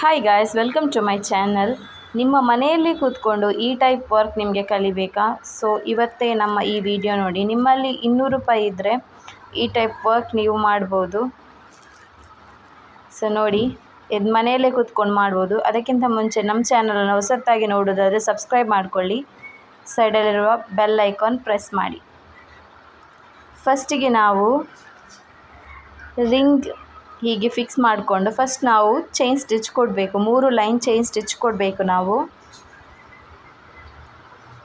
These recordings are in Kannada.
Hi guys welcome to my channel ನಿಮ್ಮ ಮನೆಯಲ್ಲಿ ಕೂತ್ಕೊಂಡು ಈ ಟೈಪ್ ವರ್ಕ್ ನಿಮಗೆ ಕಲಿಬೇಕಾ? ಸೊ ಇವತ್ತೇ ನಮ್ಮ ಈ ವಿಡಿಯೋ ನೋಡಿ. ನಿಮ್ಮಲ್ಲಿ ಇನ್ನೂರು ರೂಪಾಯಿ ಇದ್ದರೆ ಈ ಟೈಪ್ ವರ್ಕ್ ನೀವು ಮಾಡ್ಬೋದು. ಸೊ ನೋಡಿ. ಇದು ಮನೆಯಲ್ಲೇ ಕೂತ್ಕೊಂಡು ಮಾಡ್ಬೋದು. ಅದಕ್ಕಿಂತ ಮುಂಚೆ ನಮ್ಮ ಚಾನಲನ್ನು ಹೊಸತ್ತಾಗಿ ನೋಡೋದಾದರೆ ಸಬ್ಸ್ಕ್ರೈಬ್ ಮಾಡಿಕೊಳ್ಳಿ. ಸೈಡಲ್ಲಿರುವ ಬೆಲ್ ಐಕಾನ್ ಪ್ರೆಸ್ ಮಾಡಿ. ಫಸ್ಟಿಗೆ ನಾವು ರಿಂಗ್ ಹೀಗೆ ಫಿಕ್ಸ್ ಮಾಡಿಕೊಂಡು ಫಸ್ಟ್ ನಾವು ಚೈನ್ ಸ್ಟಿಚ್ ಕೊಡಬೇಕು. ಮೂರು ಲೈನ್ ಚೈನ್ ಸ್ಟಿಚ್ ಕೊಡಬೇಕು ನಾವು.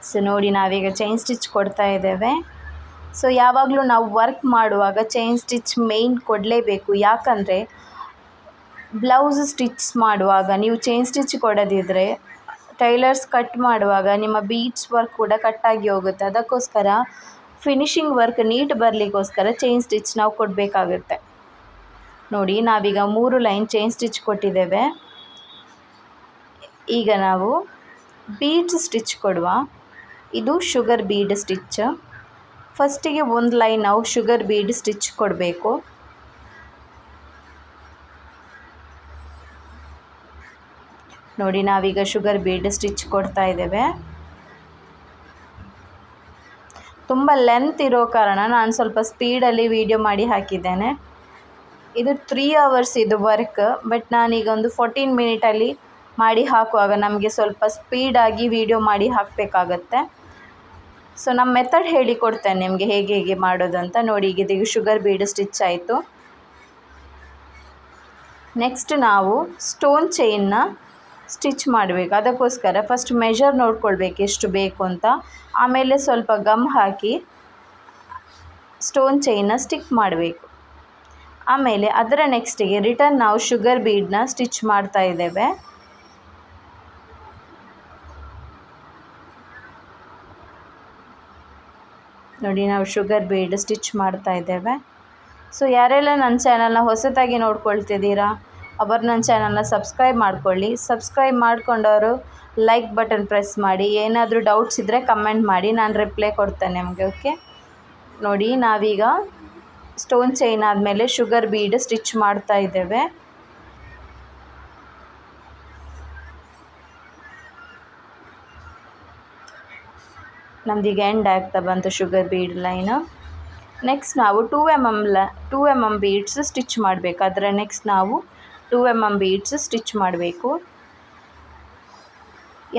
ಸೊ ನೋಡಿ ನಾವೀಗ ಚೈನ್ ಸ್ಟಿಚ್ ಕೊಡ್ತಾ ಇದ್ದೇವೆ. ಸೊ ಯಾವಾಗಲೂ ನಾವು ವರ್ಕ್ ಮಾಡುವಾಗ ಚೈನ್ ಸ್ಟಿಚ್ ಮೇಯ್ನ್ ಕೊಡಲೇಬೇಕು. ಯಾಕಂದರೆ ಬ್ಲೌಸ್ ಸ್ಟಿಚ್ ಮಾಡುವಾಗ, ನೀವು ಚೈನ್ ಸ್ಟಿಚ್ ಕೊಡದಿದ್ದರೆ ಟೈಲರ್ಸ್ ಕಟ್ ಮಾಡುವಾಗ ನಿಮ್ಮ ಬೀಟ್ಸ್ ವರ್ಕ್ ಕೂಡ ಕಟ್ಟಾಗಿ ಹೋಗುತ್ತೆ. ಅದಕ್ಕೋಸ್ಕರ ಫಿನಿಶಿಂಗ್ ವರ್ಕ್ ನೀಟ್ ಬರಲಿಕ್ಕೋಸ್ಕರ ಚೈನ್ ಸ್ಟಿಚ್ ನಾವು ಕೊಡಬೇಕಾಗುತ್ತೆ. ನೋಡಿ, ನಾವೀಗ ಮೂರು ಲೈನ್ ಚೈನ್ ಸ್ಟಿಚ್ ಕೊಟ್ಟಿದ್ದೇವೆ. ಈಗ ನಾವು ಬೀಡ್ಸ್ ಸ್ಟಿಚ್ ಕೊಡುವ. ಇದು ಶುಗರ್ ಬೀಡ್ ಸ್ಟಿಚ್. ಫಸ್ಟಿಗೆ ಒಂದು ಲೈನ್ ನಾವು ಶುಗರ್ ಬೀಡ್ ಸ್ಟಿಚ್ ಕೊಡಬೇಕು. ನೋಡಿ, ನಾವೀಗ ಶುಗರ್ ಬೀಡ್ ಸ್ಟಿಚ್ ಕೊಡ್ತಾ ಇದ್ದೇವೆ. ತುಂಬ ಲೆಂತ್ ಇರೋ ಕಾರಣ ನಾನು ಸ್ವಲ್ಪ ಸ್ಪೀಡಲ್ಲಿ ವೀಡಿಯೋ ಮಾಡಿ ಹಾಕಿದ್ದೇನೆ. ಇದು ತ್ರೀ ಅವರ್ಸ್ ಇದು ವರ್ಕ್ ಬಟ್ ನಾನೀಗ ಒಂದು ಫೋರ್ಟೀನ್ ಮಿನಿಟಲ್ಲಿ ಮಾಡಿ ಹಾಕುವಾಗ ನಮಗೆ ಸ್ವಲ್ಪ ಸ್ಪೀಡಾಗಿ ವೀಡಿಯೋ ಮಾಡಿ ಹಾಕಬೇಕಾಗತ್ತೆ. ಸೊ ನಮ್ಮ ಮೆಥಡ್ ಹೇಳಿಕೊಡ್ತೇನೆ ನಿಮಗೆ ಹೇಗೆ ಹೇಗೆ ಮಾಡೋದು ಅಂತ. ನೋಡಿ, ಈಗ ಇದೀಗ ಶುಗರ್ ಬೀಡ್ ಸ್ಟಿಚ್ ಆಯಿತು. ನೆಕ್ಸ್ಟ್ ನಾವು ಸ್ಟೋನ್ ಚೈನ್ನ ಸ್ಟಿಚ್ ಮಾಡಬೇಕು. ಅದಕ್ಕೋಸ್ಕರ ಫಸ್ಟ್ ಮೆಷರ್ ನೋಡ್ಕೊಳ್ಬೇಕು ಎಷ್ಟು ಬೇಕು ಅಂತ. ಆಮೇಲೆ ಸ್ವಲ್ಪ ಗಮ್ ಹಾಕಿ ಸ್ಟೋನ್ ಚೈನ್ನ ಸ್ಟಿಕ್ ಮಾಡಬೇಕು. ಆಮೇಲೆ ಅದರ ನೆಕ್ಸ್ಟಿಗೆ ರಿಟರ್ನ್ ನಾವು ಶುಗರ್ ಬೀಡನ್ನ ಸ್ಟಿಚ್ ಮಾಡ್ತಾ ಇದ್ದೇವೆ. ನೋಡಿ ನಾವು ಶುಗರ್ ಬೀಡ್ ಸ್ಟಿಚ್ ಮಾಡ್ತಾ ಇದ್ದೇವೆ. ಸೊ ಯಾರೆಲ್ಲ ನನ್ನ ಚಾನಲ್ನ ಹೊಸದಾಗಿ ನೋಡ್ಕೊಳ್ತಿದ್ದೀರಾ ಅವರು ನನ್ನ ಚಾನಲ್ನ ಸಬ್ಸ್ಕ್ರೈಬ್ ಮಾಡ್ಕೊಳ್ಳಿ. ಸಬ್ಸ್ಕ್ರೈಬ್ ಮಾಡ್ಕೊಂಡವರು ಲೈಕ್ ಬಟನ್ ಪ್ರೆಸ್ ಮಾಡಿ. ಏನಾದರೂ ಡೌಟ್ಸ್ ಇದ್ದರೆ ಕಮೆಂಟ್ ಮಾಡಿ. ನಾನು ರಿಪ್ಲೈ ಕೊಡ್ತೇನೆ ನಿಮಗೆ ಓಕೆ ನೋಡಿ ನಾವೀಗ ಸ್ಟೋನ್ ಚೈನ್ ಆದಮೇಲೆ ಶುಗರ್ ಬೀಡ್ ಸ್ಟಿಚ್ ಮಾಡ್ತಾ ಇದ್ದೇವೆ. ನಮ್ದೀಗ ಎಂಡ್ ಆಗ್ತಾ ಬಂತು ಶುಗರ್ ಬೀಡ್ ಲೈನ್ ನೆಕ್ಸ್ಟ್ ನಾವು ಟೂ ಎಂ ಎಂ ಲ two M M beads stitch ಮಾಡಬೇಕು. ಅದರ ನೆಕ್ಸ್ಟ್ ನಾವು two M M beads stitch ಮಾಡಬೇಕು.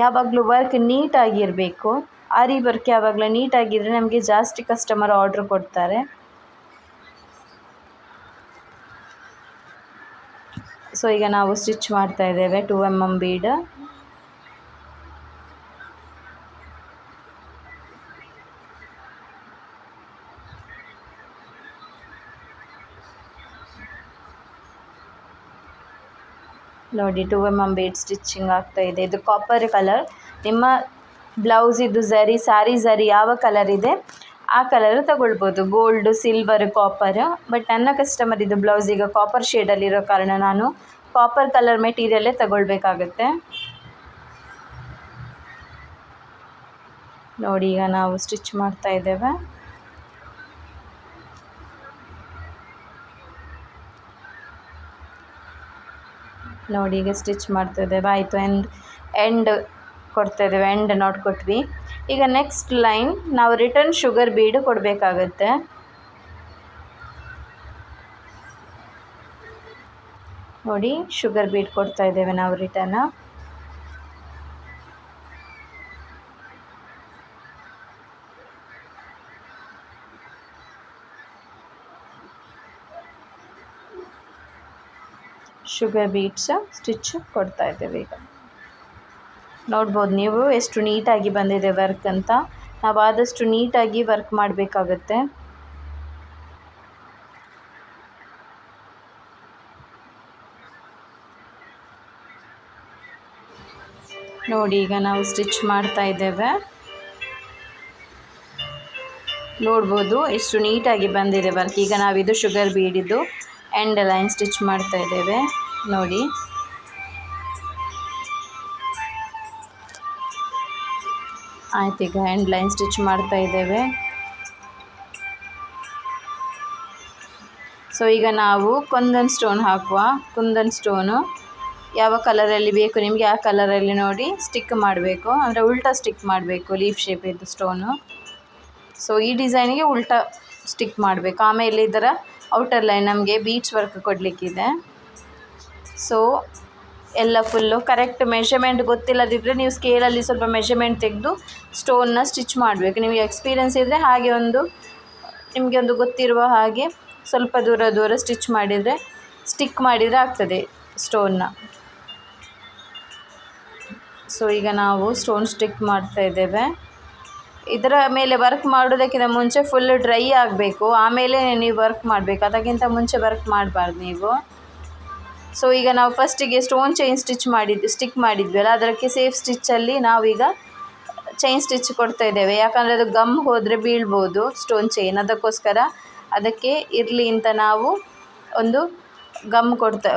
ಯಾವಾಗಲೂ ವರ್ಕ್ ನೀಟಾಗಿರಬೇಕು ಆರಿ ವರ್ಕ್ ಯಾವಾಗಲೂ ನೀಟಾಗಿದ್ದರೆ ನಮಗೆ ಜಾಸ್ತಿ ಕಸ್ಟಮರ್ ಆರ್ಡ್ರ್ ಕೊಡ್ತಾರೆ. ಸೊ ಈಗ ನಾವು ಸ್ಟಿಚ್ ಮಾಡ್ತಾ ಇದ್ದೇವೆ ಟು ಎಂ ಎಂ ಬೀಡ್ ನೋಡಿ two M M bead stitching ಆಗ್ತಾ ಇದೆ. ಇದು ಕಾಪರ್ ಕಲರ್ ನಿಮ್ಮ ಬ್ಲೌಸ್ ಇದು ಝರಿ ಸ್ಯಾರಿ ಝರಿ ಯಾವ ಕಲರ್ ಇದೆ? ಆ ಕಲರ್ ತಗೊಳ್ಬೋದು. ಗೋಲ್ಡ್ ಸಿಲ್ವರ್ ಕಾಪರ್ ಬಟ್ ನನ್ನ ಕಸ್ಟಮರ್ ಇದು ಬ್ಲೌಸ್ ಈಗ ಕಾಪರ್ ಶೇಡಲ್ಲಿರೋ ಕಾರಣ ನಾನು ಕಾಪರ್ ಕಲರ್ ಮೆಟೀರಿಯಲ್ಲೇ ತಗೊಳ್ಬೇಕಾಗತ್ತೆ. ನೋಡಿ ಈಗ ನಾವು ಸ್ಟಿಚ್ ಮಾಡ್ತಾ ಇದ್ದೇವೆ. ನೋಡಿ ಈಗ ಸ್ಟಿಚ್ ಮಾಡ್ತಾ ಇದ್ದೇವೆ. ಆಯಿತು. ಎಂಡ್ ಎಂಡ್ ಕೊಡ್ತಾ ಇದ್ದೇವೆ ಎಂಡ್ ನೋಟ್ ಕೊಟ್ವಿ. ಈಗ ನೆಕ್ಸ್ಟ್ ಲೈನ್ ನಾವು ರಿಟರ್ನ್ ಶುಗರ್ ಬೀಡ್ ಕೊಡಬೇಕಾಗತ್ತೆ. ನೋಡಿ ಶುಗರ್ ಬೀಡ್ ಕೊಡ್ತಾ ಇದ್ದೇವೆ ನಾವು ರಿಟರ್ನ್ ಶುಗರ್ ಬೀಟ್ಸ್ ಸ್ಟಿಚ್ ಕೊಡ್ತಾ ಇದ್ದೇವೆ ಈಗ. ನೋಡ್ಬೋದು ನೀವು ಎಷ್ಟು ನೀಟಾಗಿ ಬಂದಿದೆ ವರ್ಕ್ ಅಂತ. ನಾವು ಆದಷ್ಟು ನೀಟಾಗಿ ವರ್ಕ್ ಮಾಡಬೇಕಾಗತ್ತೆ. ನೋಡಿ, ಈಗ ನಾವು ಸ್ಟಿಚ್ ಮಾಡ್ತಾ ಇದ್ದೇವೆ. ನೋಡ್ಬೋದು ಎಷ್ಟು ನೀಟಾಗಿ ಬಂದಿದೆ ವರ್ಕ್ ಈಗ ನಾವಿದು ಶುಗರ್ ಬೀಡಿದ್ದು ಎಂಡ್ ಲೈನ್ ಸ್ಟಿಚ್ ಮಾಡ್ತಾ ಇದ್ದೇವೆ. ನೋಡಿ. ಆಯ್ತು, ಈಗ ಹ್ಯಾಂಡ್ ಲೈನ್ ಸ್ಟಿಚ್ ಮಾಡ್ತಾ ಇದ್ದೇವೆ. ಸೊ ಈಗ ನಾವು ಕುಂದನ್ ಸ್ಟೋನ್ ಹಾಕುವ, ಕುಂದನ್ ಸ್ಟೋನು ಯಾವ ಕಲರಲ್ಲಿ ಬೇಕು, ನಿಮಗೆ ಆ ಕಲರಲ್ಲಿ ನೋಡಿ ಸ್ಟಿಕ್ ಮಾಡಬೇಕು. ಅಂದರೆ ಉಲ್ಟಾ ಸ್ಟಿಕ್ ಮಾಡಬೇಕು ಲೀಫ್ ಶೇಪ್ ಇದ್ದು ಸ್ಟೋನು ಸೊ ಈ ಡಿಸೈನಿಗೆ ಉಲ್ಟಾ ಸ್ಟಿಕ್ ಮಾಡಬೇಕು. ಆಮೇಲೆ ಇದರ ಔಟರ್ ಲೈನ್ ನಮಗೆ ಬೀಚ್ ವರ್ಕ್ ಕೊಡಲಿಕ್ಕಿದೆ. ಸೊ ಎಲ್ಲ ಫುಲ್ಲು ಕರೆಕ್ಟ್ ಮೆಷರ್ಮೆಂಟ್ ಗೊತ್ತಿಲ್ಲದಿದ್ದರೆ ನೀವು ಸ್ಕೇಲಲ್ಲಿ ಸ್ವಲ್ಪ ಮೆಷರ್ಮೆಂಟ್ ತೆಗೆದು ಸ್ಟೋನ್ನ ಸ್ಟಿಚ್ ಮಾಡಬೇಕು. ನಿಮಗೆ ಎಕ್ಸ್ಪೀರಿಯೆನ್ಸ್ ಇದ್ದರೆ ಹಾಗೆ ಒಂದು, ನಿಮಗೆ ಒಂದು ಗೊತ್ತಿರುವ ಹಾಗೆ ಸ್ವಲ್ಪ ದೂರ ದೂರ ಸ್ಟಿಚ್ ಮಾಡಿದರೆ ಸ್ಟಿಕ್ ಮಾಡಿದರೆ ಆಗ್ತದೆ ಸ್ಟೋನ್ನ ಸೊ ಈಗ ನಾವು ಸ್ಟೋನ್ ಸ್ಟಿಕ್ ಮಾಡ್ತಾ ಇದ್ದೇವೆ. ಇದರ ಮೇಲೆ ವರ್ಕ್ ಮಾಡೋದಕ್ಕಿಂತ ಮುಂಚೆ ಫುಲ್ ಡ್ರೈ ಆಗಬೇಕು. ಆಮೇಲೆ ನೀವು ವರ್ಕ್ ಮಾಡಬೇಕು. ಅದಕ್ಕಿಂತ ಮುಂಚೆ ವರ್ಕ್ ಮಾಡಬಾರ್ದು ನೀವು. ಸೊ ಈಗ ನಾವು ಫಸ್ಟಿಗೆ ಸ್ಟೋನ್ ಚೈನ್ ಸ್ಟಿಚ್ ಮಾಡಿದ್ದು ಸ್ಟಿಕ್ ಮಾಡಿದ್ವಲ್ಲ, ಅದಕ್ಕೆ ಸೇಫ್ ಸ್ಟಿಚ್ಚಲ್ಲಿ ನಾವೀಗ ಚೈನ್ ಸ್ಟಿಚ್ ಕೊಡ್ತಾ ಇದ್ದೇವೆ. ಯಾಕಂದರೆ ಅದು ಗಮ್ ಹೋದರೆ ಬೀಳ್ಬೋದು ಸ್ಟೋನ್ ಚೈನ್ ಅದಕ್ಕೋಸ್ಕರ ಅದಕ್ಕೆ ಇರಲಿ ಅಂತ ನಾವು ಒಂದು ಗಮ್ ಕೊಡ್ತಾ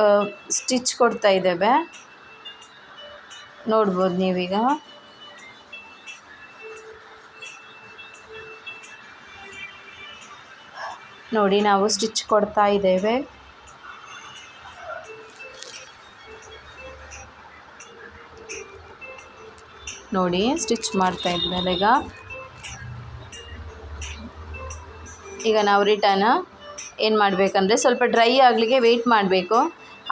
ಸ್ಟಿಚ್ ಕೊಡ್ತಾ ಇದ್ದೇವೆ. ನೋಡ್ಬೋದು ನೀವೀಗ. ನೋಡಿ, ನಾವು ಸ್ಟಿಚ್ ಕೊಡ್ತಾ ಇದ್ದೇವೆ. ನೋಡಿ ಸ್ಟಿಚ್ ಮಾಡ್ತಾ ಇದ್ಮೇಲೆ ಈಗ ಈಗ ನಾವು ರಿಟರ್ನ್ ಏನು ಮಾಡಬೇಕಂದ್ರೆ ಸ್ವಲ್ಪ ಡ್ರೈ ಆಗಲಿಕ್ಕೆ ವೆಯ್ಟ್ ಮಾಡಬೇಕು.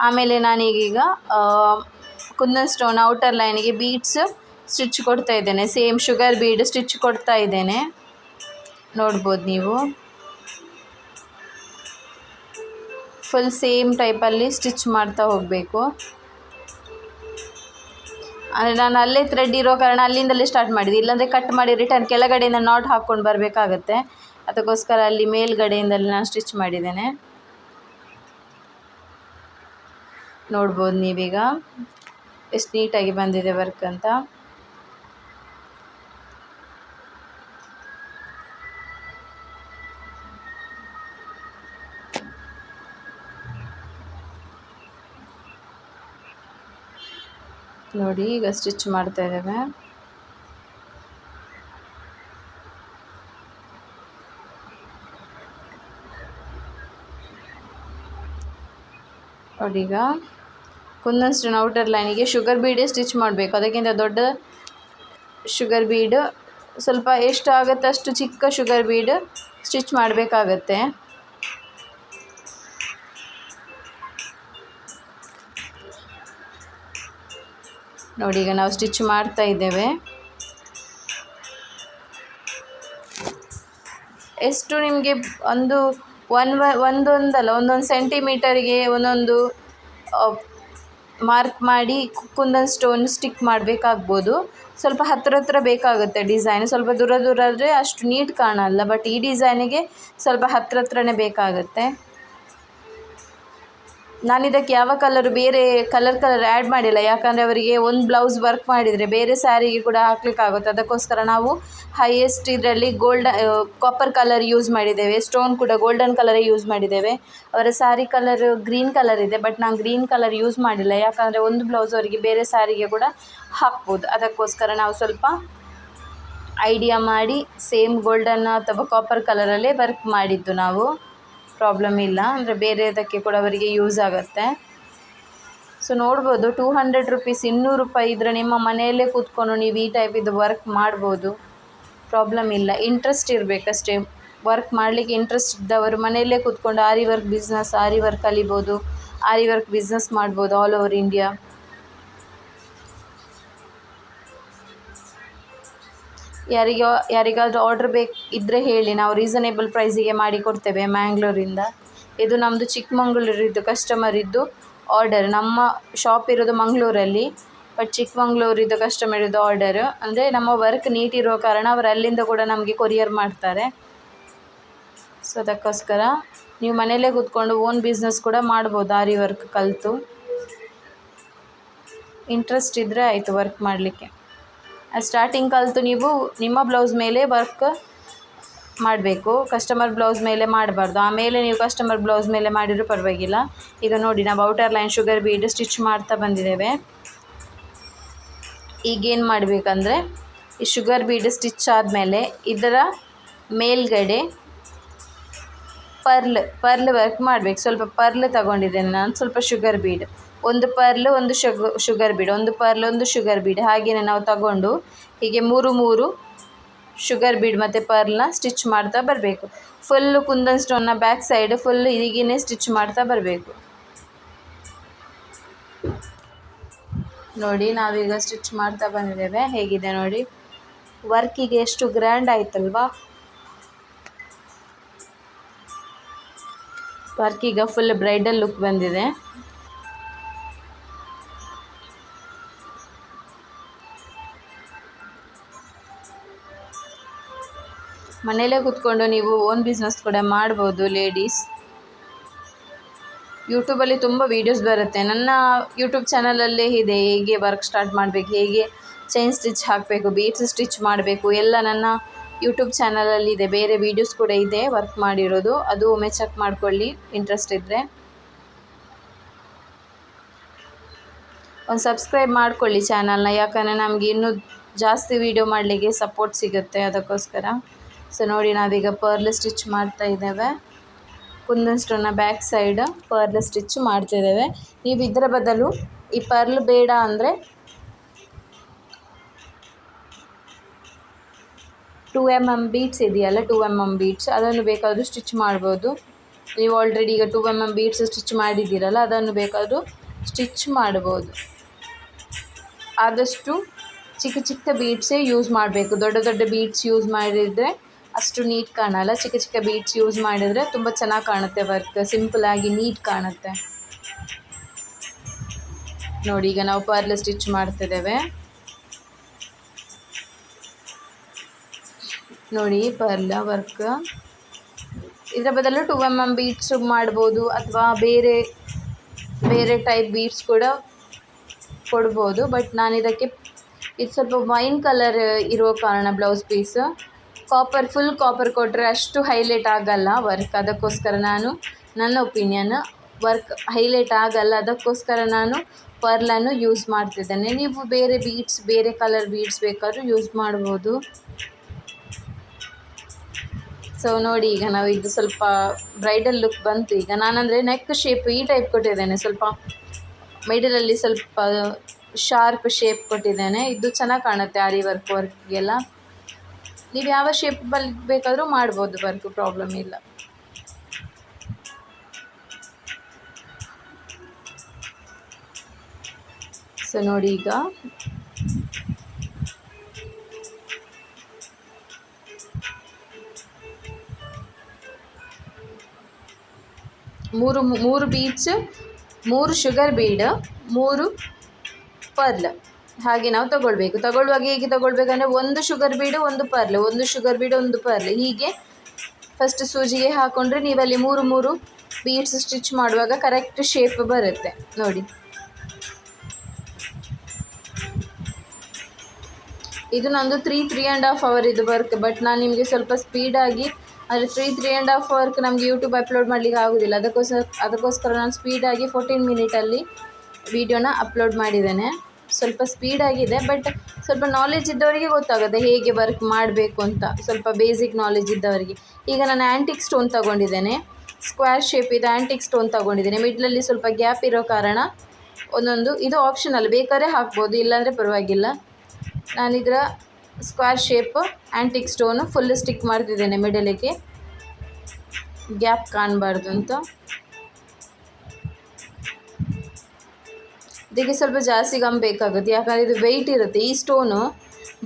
ಆಮೇಲೆ ನಾನೀಗೀಗ ಕುಂದನ್ ಸ್ಟೋನ್ ಔಟರ್ ಲೈನಿಗೆ ಬೀಡ್ಸ್ ಸ್ಟಿಚ್ ಕೊಡ್ತಾ ಇದ್ದೇನೆ. ಸೇಮ್ ಶುಗರ್ ಬೀಡ್ ಸ್ಟಿಚ್ ಕೊಡ್ತಾ ಇದ್ದೇನೆ. ನೋಡ್ಬೋದು ನೀವು. ಫುಲ್ ಸೇಮ್ ಟೈಪಲ್ಲಿ ಸ್ಟಿಚ್ ಮಾಡ್ತಾ ಹೋಗಬೇಕು. ಅಂದರೆ ನಾನು ಅಲ್ಲೇ ಥ್ರೆಡ್ ಇರೋ ಕಾರಣ ಅಲ್ಲಿಂದಲೇ ಸ್ಟಾರ್ಟ್ ಮಾಡಿದೆ ಇಲ್ಲಾಂದರೆ ಕಟ್ ಮಾಡಿ ರಿಟರ್ನ್ ಕೆಳಗಡೆಯಿಂದ ನಾಟ್ ಹಾಕ್ಕೊಂಡು ಬರಬೇಕಾಗತ್ತೆ. ಅದಕ್ಕೋಸ್ಕರ ಅಲ್ಲಿ ಮೇಲ್ಗಡೆಯಿಂದಲೇ ನಾನು ಸ್ಟಿಚ್ ಮಾಡಿದ್ದೇನೆ. ನೋಡ್ಬೋದು ನೀವೀಗ. ಎಷ್ಟು ನೀಟಾಗಿ ಬಂದಿದೆ ವರ್ಕ್ ಅಂತ. ನೋಡಿ, ಈಗ ಸ್ಟಿಚ್ ಮಾಡ್ತಾ ಇದ್ದೇವೆ. ನೋಡೀಗ ಕುಂದನ್ ಔಟರ್ ಲೈನಿಗೆ ಶುಗರ್ ಬೀಡೇ ಸ್ಟಿಚ್ ಮಾಡಬೇಕು. ಅದಕ್ಕಿಂತ ದೊಡ್ಡ ಶುಗರ್ ಬೀಡ್ ಸ್ವಲ್ಪ ಎಷ್ಟು ಆಗುತ್ತೆ ಅಷ್ಟು ಚಿಕ್ಕ ಶುಗರ್ ಬೀಡ್ ಸ್ಟಿಚ್ ಮಾಡಬೇಕಾಗತ್ತೆ. ನೋಡಿ, ಈಗ ನಾವು ಸ್ಟಿಚ್ ಮಾಡ್ತಾ ಇದ್ದೇವೆ. ಎಷ್ಟು ನಿಮಗೆ ಒಂದು ಒನ್ ವ ಒಂದೊಂದಲ್ಲ, ಒಂದೊಂದು ಸೆಂಟಿಮೀಟರಿಗೆ ಒಂದೊಂದು ಮಾರ್ಕ್ ಮಾಡಿ ಕುಂದನ್ ಸ್ಟೋನ್ ಸ್ಟಿಕ್ ಮಾಡಬೇಕಾಗ್ಬೋದು. ಸ್ವಲ್ಪ ಹತ್ರ ಹತ್ರ ಬೇಕಾಗುತ್ತೆ ಡಿಸೈನ್ ಸ್ವಲ್ಪ ದೂರ ದೂರ ಆದರೆ ಅಷ್ಟು ನೀಟ್ ಕಾಣಲ್ಲ ಬಟ್ ಈ ಡಿಸೈನಿಗೆ ಸ್ವಲ್ಪ ಹತ್ರ ಹತ್ರನೇ ಬೇಕಾಗುತ್ತೆ. ನಾನಿದಕ್ಕೆ ಯಾವ ಕಲರು ಬೇರೆ ಕಲರ್ ಕಲರ್ ಆ್ಯಡ್ ಮಾಡಿಲ್ಲ. ಯಾಕಂದರೆ ಅವರಿಗೆ ಒಂದು ಬ್ಲೌಸ್ ವರ್ಕ್ ಮಾಡಿದರೆ ಬೇರೆ ಸ್ಯಾರಿಗೆ ಕೂಡ ಹಾಕ್ಲಿಕ್ಕಾಗುತ್ತೆ. ಅದಕ್ಕೋಸ್ಕರ ನಾವು ಹೈಯೆಸ್ಟ್ ಇದರಲ್ಲಿ ಗೋಲ್ಡ ಕಾಪರ್ ಕಲರ್ ಯೂಸ್ ಮಾಡಿದ್ದೇವೆ. ಸ್ಟೋನ್ ಕೂಡ ಗೋಲ್ಡನ್ ಕಲರೇ ಯೂಸ್ ಮಾಡಿದ್ದೇವೆ. ಅವರ ಸ್ಯಾರಿ ಕಲರ್ ಗ್ರೀನ್ ಕಲರ್ ಇದೆ ಬಟ್ ನಾನು ಗ್ರೀನ್ ಕಲರ್ ಯೂಸ್ ಮಾಡಿಲ್ಲ. ಯಾಕಂದರೆ ಒಂದು ಬ್ಲೌಸ್ ಅವರಿಗೆ ಬೇರೆ ಸ್ಯಾರಿಗೆ ಕೂಡ ಹಾಕ್ಬೋದು. ಅದಕ್ಕೋಸ್ಕರ ನಾವು ಸ್ವಲ್ಪ ಐಡಿಯಾ ಮಾಡಿ ಸೇಮ್ ಗೋಲ್ಡನ್ ಅಥವಾ ಕಾಪರ್ ಕಲರಲ್ಲೇ ವರ್ಕ್ ಮಾಡಿದ್ದು ನಾವು. ಪ್ರಾಬ್ಲಮ್ ಇಲ್ಲ, ಅಂದರೆ ಬೇರೆದಕ್ಕೆ ಕೂಡ ಅವರಿಗೆ ಯೂಸ್ ಆಗುತ್ತೆ. ಸೊ ನೋಡ್ಬೋದು ಟೂ ಹಂಡ್ರೆಡ್ ರುಪೀಸ್ ಇನ್ನೂರು ರೂಪಾಯಿ ಇದ್ದರೆ ನಿಮ್ಮ ಮನೆಯಲ್ಲೇ ಕೂತ್ಕೊಂಡು ನೀವು ಈ ಟೈಪಿದ್ದು ವರ್ಕ್ ಮಾಡ್ಬೋದು. ಪ್ರಾಬ್ಲಮ್ ಇಲ್ಲ ಇಂಟ್ರೆಸ್ಟ್ ಇರಬೇಕಷ್ಟೇ. ವರ್ಕ್ ಮಾಡಲಿಕ್ಕೆ ಇಂಟ್ರೆಸ್ಟ್ ಇದ್ದವರು ಮನೆಯಲ್ಲೇ ಕೂತ್ಕೊಂಡು aari work business aari work ಕಲಿಬೋದು ಆರಿ ವರ್ಕ್ ಬಿಸ್ನೆಸ್ ಮಾಡ್ಬೋದು ಆಲ್ ಓವರ್ ಇಂಡಿಯಾ ಯಾರಿಗೆ, ಯಾರಿಗಾದರೂ ಆರ್ಡ್ರ್ ಬೇಕು ಇದ್ದರೆ ಹೇಳಿ. ನಾವು ರೀಸನೇಬಲ್ ಪ್ರೈಸಿಗೆ ಮಾಡಿ ಕೊಡ್ತೇವೆ ಮ್ಯಾಂಗ್ಳೂರಿಂದ. ಇದು ನಮ್ಮದು ಚಿಕ್ಕಮಂಗ್ಳೂರಿದ್ದು ಕಸ್ಟಮರ್ ಇದ್ದು ಆರ್ಡರ್ ನಮ್ಮ ಶಾಪ್ ಇರೋದು ಮಂಗಳೂರಲ್ಲಿ ಬಟ್ ಚಿಕ್ಕಮಂಗ್ಳೂರಿದ್ದು ಕಸ್ಟಮರ್ ಇದ್ದು ಆರ್ಡರ್ ಅಂದರೆ ನಮ್ಮ ವರ್ಕ್ ನೀಟ್ ಇರೋ ಕಾರಣ ಅವರು ಅಲ್ಲಿಂದ ಕೂಡ ನಮಗೆ ಕೊರಿಯರ್ ಮಾಡ್ತಾರೆ. ಸೊ ಅದಕ್ಕೋಸ್ಕರ ನೀವು ಮನೆಯಲ್ಲೇ ಕೂತ್ಕೊಂಡು ಓನ್ ಬಿಸ್ನೆಸ್ ಕೂಡ ಮಾಡ್ಬೋದು ಆರಿ ವರ್ಕ್ ಕಲಿತು. ಇಂಟ್ರೆಸ್ಟ್ ಇದ್ದರೆ ಆಯಿತು ವರ್ಕ್ ಮಾಡಲಿಕ್ಕೆ. ಸ್ಟಾರ್ಟಿಂಗ್ ಕಲಿತು ನೀವು ನಿಮ್ಮ ಬ್ಲೌಸ್ ಮೇಲೆ ವರ್ಕ್ ಮಾಡಬೇಕು. ಕಸ್ಟಮರ್ ಬ್ಲೌಸ್ ಮೇಲೆ ಮಾಡಬಾರ್ದು. ಆಮೇಲೆ ನೀವು ಕಸ್ಟಮರ್ ಬ್ಲೌಸ್ ಮೇಲೆ ಮಾಡಿದರೂ ಪರವಾಗಿಲ್ಲ. ಈಗ ನೋಡಿ, ನಾವು outer line sugar bead stitch ಮಾಡ್ತಾ ಬಂದಿದ್ದೇವೆ. ಈಗೇನು ಮಾಡಬೇಕಂದ್ರೆ, ಈ ಶುಗರ್ ಬೀಡ್ ಸ್ಟಿಚ್ ಆದಮೇಲೆ ಇದರ ಮೇಲ್ಗಡೆ ಪರ್ಲ್ ಪರ್ಲ್ ವರ್ಕ್ ಮಾಡಬೇಕು. ಸ್ವಲ್ಪ ಪರ್ಲ್ ತಗೊಂಡಿದ್ದೇನೆ ನಾನು. ಸ್ವಲ್ಪ ಶುಗರ್ ಬೀಡ್ ಒಂದು ಪರ್ಲ್, ಒಂದು ಶುಗ ಶುಗರ್ ಬೀಡ್ ಒಂದು ಪರ್ಲ್, ಒಂದು ಶುಗರ್ ಬೀಡ್ ಹಾಗೆಯೇ ನಾವು ತಗೊಂಡು ಹೀಗೆ ಮೂರು ಮೂರು ಶುಗರ್ ಬೀಡ್ ಮತ್ತು ಪರ್ಲ್ನ ಸ್ಟಿಚ್ ಮಾಡ್ತಾ ಬರಬೇಕು. ಫುಲ್ಲು ಕುಂದನ್ ಸ್ಟೋನ್ನ ಬ್ಯಾಕ್ ಸೈಡ್ ಫುಲ್ ಹೀಗೇ ಸ್ಟಿಚ್ ಮಾಡ್ತಾ ಬರಬೇಕು. ನೋಡಿ, ನಾವೀಗ ಸ್ಟಿಚ್ ಮಾಡ್ತಾ ಬಂದಿದ್ದೇವೆ. ಹೇಗಿದೆ ನೋಡಿ? ವರ್ಕಿಗೆ ಎಷ್ಟು ಗ್ರ್ಯಾಂಡ್ ಆಯ್ತಲ್ವಾ? ವರ್ಕ್ ಈಗ ಫುಲ್ ಬ್ರೈಡಲ್ ಲುಕ್ ಬಂದಿದೆ. ಮನೆಯಲ್ಲೇ ಕೂತ್ಕೊಂಡು ನೀವು ಓನ್ ಬಿಸ್ನೆಸ್ ಕೂಡ ಮಾಡ್ಬೋದು ಲೇಡೀಸ್ ಯೂಟ್ಯೂಬಲ್ಲಿ ತುಂಬ ವೀಡಿಯೋಸ್ ಬರುತ್ತೆ. ನನ್ನ ಯೂಟ್ಯೂಬ್ ಚಾನಲಲ್ಲೇ ಇದೆ, ಹೇಗೆ ವರ್ಕ್ ಸ್ಟಾರ್ಟ್ ಮಾಡಬೇಕು, ಹೇಗೆ ಚೈನ್ ಸ್ಟಿಚ್ ಹಾಕಬೇಕು ಬೀಟ್ಸ್ ಸ್ಟಿಚ್ ಮಾಡಬೇಕು, ಎಲ್ಲ ನನ್ನ ಯೂಟ್ಯೂಬ್ ಚಾನಲಲ್ಲಿ ಇದೆ, ಬೇರೆ ವೀಡಿಯೋಸ್ ಕೂಡ ಇದೆ ವರ್ಕ್ ಮಾಡಿರೋದು. ಅದು ಒಮ್ಮೆ ಚೆಕ್ ಮಾಡ್ಕೊಳ್ಳಿ ಇಂಟ್ರೆಸ್ಟ್ ಇದ್ದರೆ ಒಂದು ಸಬ್ಸ್ಕ್ರೈಬ್ ಮಾಡ್ಕೊಳ್ಳಿ ಚಾನಲ್ನ ಯಾಕಂದರೆ ನಮಗೆ ಇನ್ನೂ ಜಾಸ್ತಿ ವೀಡಿಯೋ ಮಾಡಲಿಕ್ಕೆ ಸಪೋರ್ಟ್ ಸಿಗುತ್ತೆ ಅದಕ್ಕೋಸ್ಕರ. ಸೊ ನೋಡಿ ನಾವೀಗ ಪರ್ಲ್ ಸ್ಟಿಚ್ ಮಾಡ್ತಾ ಇದ್ದೇವೆ. ಕುಂದನ್ ಸ್ಟೋನ್ನ ಬ್ಯಾಕ್ ಸೈಡ್ ಪರ್ಲ್ ಸ್ಟಿಚ್ ಮಾಡ್ತಿದ್ದೇವೆ ನೀವು ಇದರ ಬದಲು ಈ ಪರ್ಲ್ ಬೇಡ ಅಂದರೆ ಟೂ ಎಂ ಎಂ ಬೀಟ್ಸ್ ಇದೆಯಲ್ಲ ಟೂ ಎಂ ಎಂ ಬೀಟ್ಸ್ ಅದನ್ನು ಬೇಕಾದರೂ ಸ್ಟಿಚ್ ಮಾಡ್ಬೋದು. ನೀವು ಆಲ್ರೆಡಿ ಈಗ two M M beads stitch ಮಾಡಿದ್ದೀರಲ್ಲ, ಅದನ್ನು ಬೇಕಾದರೂ ಸ್ಟಿಚ್ ಮಾಡ್ಬೋದು. ಆದಷ್ಟು ಚಿಕ್ಕ ಚಿಕ್ಕ ಬೀಡ್ಸೇ ಯೂಸ್ ಮಾಡಬೇಕು. ದೊಡ್ಡ ದೊಡ್ಡ ಬೀಡ್ಸ್ ಯೂಸ್ ಮಾಡಿದರೆ ಅಷ್ಟು ನೀಟ್ ಕಾಣಲ್ಲ. ಚಿಕ್ಕ ಚಿಕ್ಕ ಬೀಡ್ಸ್ ಯೂಸ್ ಮಾಡಿದರೆ ತುಂಬ ಚೆನ್ನಾಗಿ ಕಾಣುತ್ತೆ ವರ್ಕ್ ಸಿಂಪಲಾಗಿ ನೀಟ್ ಕಾಣುತ್ತೆ. ನೋಡಿ, ಈಗ ನಾವು ಪರ್ಲ್ ಸ್ಟಿಚ್ ಮಾಡ್ತಿದ್ದೇವೆ. ನೋಡಿ, ಪರ್ಲ, ವರ್ಕ್. ಇದರ ಬದಲು ಟು ಎಂ ಎಂ ಬೀಟ್ಸ್ ಮಾಡ್ಬೋದು ಅಥವಾ ಬೇರೆ ಬೇರೆ ಟೈಪ್ ಬೀಡ್ಸ್ ಕೂಡ ಕೊಡ್ಬೋದು. ಬಟ್ ನಾನು ಇದಕ್ಕೆ, ಇದು ಸ್ವಲ್ಪ ವೈನ್ ಕಲರ್ ಇರೋ ಕಾರಣ blouse piece. Copper, full copper ಕೊಟ್ಟರೆ ಅಷ್ಟು ಹೈಲೈಟ್ ಆಗಲ್ಲ ವರ್ಕ್. ಅದಕ್ಕೋಸ್ಕರ ನಾನು, ನನ್ನ ಒಪಿನಿಯನ್ ವರ್ಕ್ ಹೈಲೈಟ್ ಆಗಲ್ಲ. ಅದಕ್ಕೋಸ್ಕರ ನಾನು ಪರ್ಲನ್ನು ಯೂಸ್ ಮಾಡ್ತಿದ್ದೇನೆ. ನೀವು ಬೇರೆ ಬೀಡ್ಸ್ ಬೇರೆ ಕಲರ್ ಬೀಡ್ಸ್ ಬೇಕಾದರೂ ಯೂಸ್ ಮಾಡ್ಬೋದು. ಸೊ ನೋಡಿ, ಈಗ ನಾವು ಇದು ಸ್ವಲ್ಪ ಬ್ರೈಡಲ್ ಲುಕ್ ಬಂತು. ಈಗ ನಾನಂದರೆ ನೆಕ್ ಶೇಪ್ ಈ ಟೈಪ್ ಕೊಟ್ಟಿದ್ದೇನೆ. ಸ್ವಲ್ಪ ಮಿಡಲಲ್ಲಿ ಸ್ವಲ್ಪ ಶಾರ್ಪ್ ಶೇಪ್ ಕೊಟ್ಟಿದ್ದೇನೆ. ಇದು ಚೆನ್ನಾಗಿ ಕಾಣುತ್ತೆ ಆರಿ ವರ್ಕ್ ವರ್ಕ್ಗೆಲ್ಲ ನೀವು ಯಾವ ಶೇಪಲ್ಲಿ ಬೇಕಾದರೂ ಮಾಡ್ಬೋದು ವರ್ಕ್ ಪ್ರಾಬ್ಲಮ್ ಇಲ್ಲ. ಸೊ ನೋಡಿ ಈಗ ಮೂರು ಮೂರು ಬೀಡ್ಸ್ ಮೂರು ಶುಗರ್ ಬೀಡ್ ಮೂರು ಪರ್ಲ್ ಹಾಗೆ ನಾವು ತಗೊಳ್ಬೇಕು. ತಗೊಳ್ಳುವಾಗ ಹೇಗೆ ತಗೊಳ್ಬೇಕಂದ್ರೆ ಒಂದು ಶುಗರ್ ಬೀಡು ಒಂದು ಪರ್ಲ್ ಒಂದು ಶುಗರ್ ಬೀಡು ಒಂದು ಪರ್ಲ್ ಹೀಗೆ ಫಸ್ಟ್ ಸೂಜಿಗೆ ಹಾಕೊಂಡ್ರೆ ನೀವಲ್ಲಿ ಮೂರು ಮೂರು ಬೀಡ್ಸ್ ಸ್ಟಿಚ್ ಮಾಡುವಾಗ ಕರೆಕ್ಟ್ ಶೇಪ್ ಬರುತ್ತೆ. ನೋಡಿ. ಇದು ನಂದು three three and half hour ಇದು ಬರುತ್ತೆ. ಬಟ್ ನಾನು ನಿಮಗೆ ಸ್ವಲ್ಪ ಸ್ಪೀಡಾಗಿ ಆದರೆ three three and half work ನಮಗೆ ಯೂಟ್ಯೂಬ್ ಅಪ್ಲೋಡ್ ಮಾಡಲಿಕ್ಕೆ ಆಗೋದಿಲ್ಲ. ಅದಕ್ಕೋಸ್ಕರ ಅದಕ್ಕೋಸ್ಕರ ನಾನು ಸ್ಪೀಡಾಗಿ ಫೋರ್ಟೀನ್ ಮಿನಿಟಲ್ಲಿ ವೀಡಿಯೋನ ಅಪ್ಲೋಡ್ ಮಾಡಿದ್ದೇನೆ. ಸ್ವಲ್ಪ ಸ್ಪೀಡಾಗಿದೆ ಬಟ್ ಸ್ವಲ್ಪ ನಾಲೆಜ್ ಇದ್ದವರಿಗೆ ಗೊತ್ತಾಗುತ್ತೆ ಹೇಗೆ ವರ್ಕ್ ಮಾಡಬೇಕು ಅಂತ. ಸ್ವಲ್ಪ ಬೇಸಿಕ್ ನಾಲೆಜ್ ಇದ್ದವರಿಗೆ. ಈಗ ನಾನು ಆ್ಯಂಟಿಕ್ ಸ್ಟೋನ್ ತಗೊಂಡಿದ್ದೇನೆ. ಸ್ಕ್ವೇರ್ ಶೇಪ್ ಇದು ಆ್ಯಂಟಿಕ್ ಸ್ಟೋನ್ ತಗೊಂಡಿದ್ದೇನೆ. ಮಿಡ್ಲಲ್ಲಿ ಸ್ವಲ್ಪ ಗ್ಯಾಪ್ ಇರೋ ಕಾರಣ ಒಂದೊಂದು, ಇದು ಆಪ್ಷನಲ್ ಬೇಕಾದ್ರೆ ಹಾಕ್ಬೋದು, ಇಲ್ಲಾಂದರೆ ಪರವಾಗಿಲ್ಲ. ನಾನಿದರ square shape antique stone full stick ಮಾಡ್ತಿದ್ದೇನೆ ಮಿಡಲಿಗೆ ಗ್ಯಾಪ್ ಕಾಣಬಾರ್ದು ಅಂತ. ಇದಕ್ಕೆ ಸ್ವಲ್ಪ ಜಾಸ್ತಿ ಗಮ್ ಬೇಕಾಗುತ್ತೆ, ಯಾಕಂದರೆ ಇದು ವೆಯ್ಟ್ ಇರುತ್ತೆ. ಈ ಸ್ಟೋನು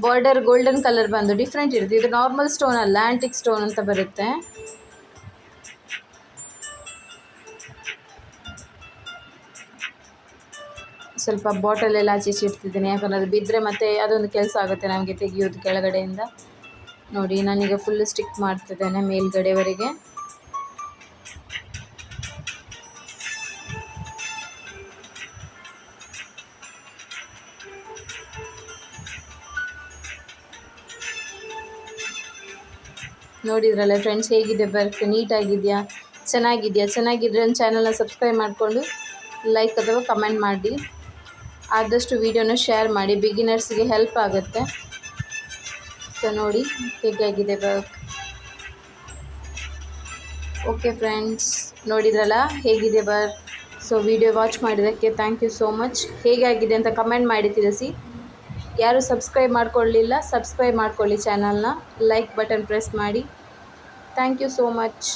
ಬಾರ್ಡರ್ ಗೋಲ್ಡನ್ ಕಲರ್ ಬಂದು ಡಿಫ್ರೆಂಟ್ ಇರುತ್ತೆ. ಇದು ನಾರ್ಮಲ್ ಸ್ಟೋನ್ ಅಲ್ಲ ಆ್ಯಂಟಿಕ್ ಸ್ಟೋನ್ ಅಂತ ಬರುತ್ತೆ. ಸ್ವಲ್ಪ ಬಾಟಲೆಲ್ಲ ಆಚೆ ಇಡ್ತಿದ್ದೀನಿ. ಯಾಕಂದರೆ ಅದು ಬಿದ್ದರೆ ಮತ್ತೆ ಅದೊಂದು ಕೆಲಸ ಆಗುತ್ತೆ ನಮಗೆ ತೆಗೆಯೋದು ಕೆಳಗಡೆಯಿಂದ. ನೋಡಿ, ನಾನೀಗ ಫುಲ್ ಸ್ಟಿಕ್ ಮಾಡ್ತಿದ್ದೇನೆ ಮೇಲ್ಗಡೆವರೆಗೆ. ನೋಡಿದ್ರಲ್ಲ ಫ್ರೆಂಡ್ಸ್ ಹೇಗಿದೆ? ಬರ್ಕ್ ನೀಟಾಗಿದೆಯಾ? ಚೆನ್ನಾಗಿದೆಯಾ? ಚೆನ್ನಾಗಿದ್ರೆ ನನ್ನ ಚಾನಲ್ನ ಸಬ್ಸ್ಕ್ರೈಬ್ ಮಾಡಿಕೊಂಡು ಲೈಕ್ ಅಥವಾ ಕಮೆಂಟ್ ಮಾಡಿ. ಆದಷ್ಟು ವೀಡಿಯೋನ ಶೇರ್ ಮಾಡಿ, ಬಿಗಿನರ್ಸ್ಗೆ ಹೆಲ್ಪ್ ಆಗುತ್ತೆ. ಸೊ ನೋಡಿ ಹೇಗಾಗಿದೆ ವರ್ಕ್ ಓಕೆ ಫ್ರೆಂಡ್ಸ್ ನೋಡಿದ್ರಲ್ಲ? ಹೇಗಿದೆ ಬರ್ ಸೊ ವಿಡಿಯೋ ವಾಚ್ ಮಾಡಿದ್ದಕ್ಕೆ ಥ್ಯಾಂಕ್ ಯು ಸೋ ಮಚ್ ಹೇಗೆ ಆಗಿದೆ ಅಂತ ಕಮೆಂಟ್ ಮಾಡಿ ತಿಳಿಸಿ. ಯಾರು ಸಬ್ಸ್ಕ್ರೈಬ್ ಮಾಡ್ಕೊಳ್ಳಿಲ್ಲ ಸಬ್ಸ್ಕ್ರೈಬ್ ಮಾಡ್ಕೊಳ್ಳಿ ಚಾನಲ್ನ ಲೈಕ್ ಬಟನ್ ಪ್ರೆಸ್ ಮಾಡಿ. Thank you so much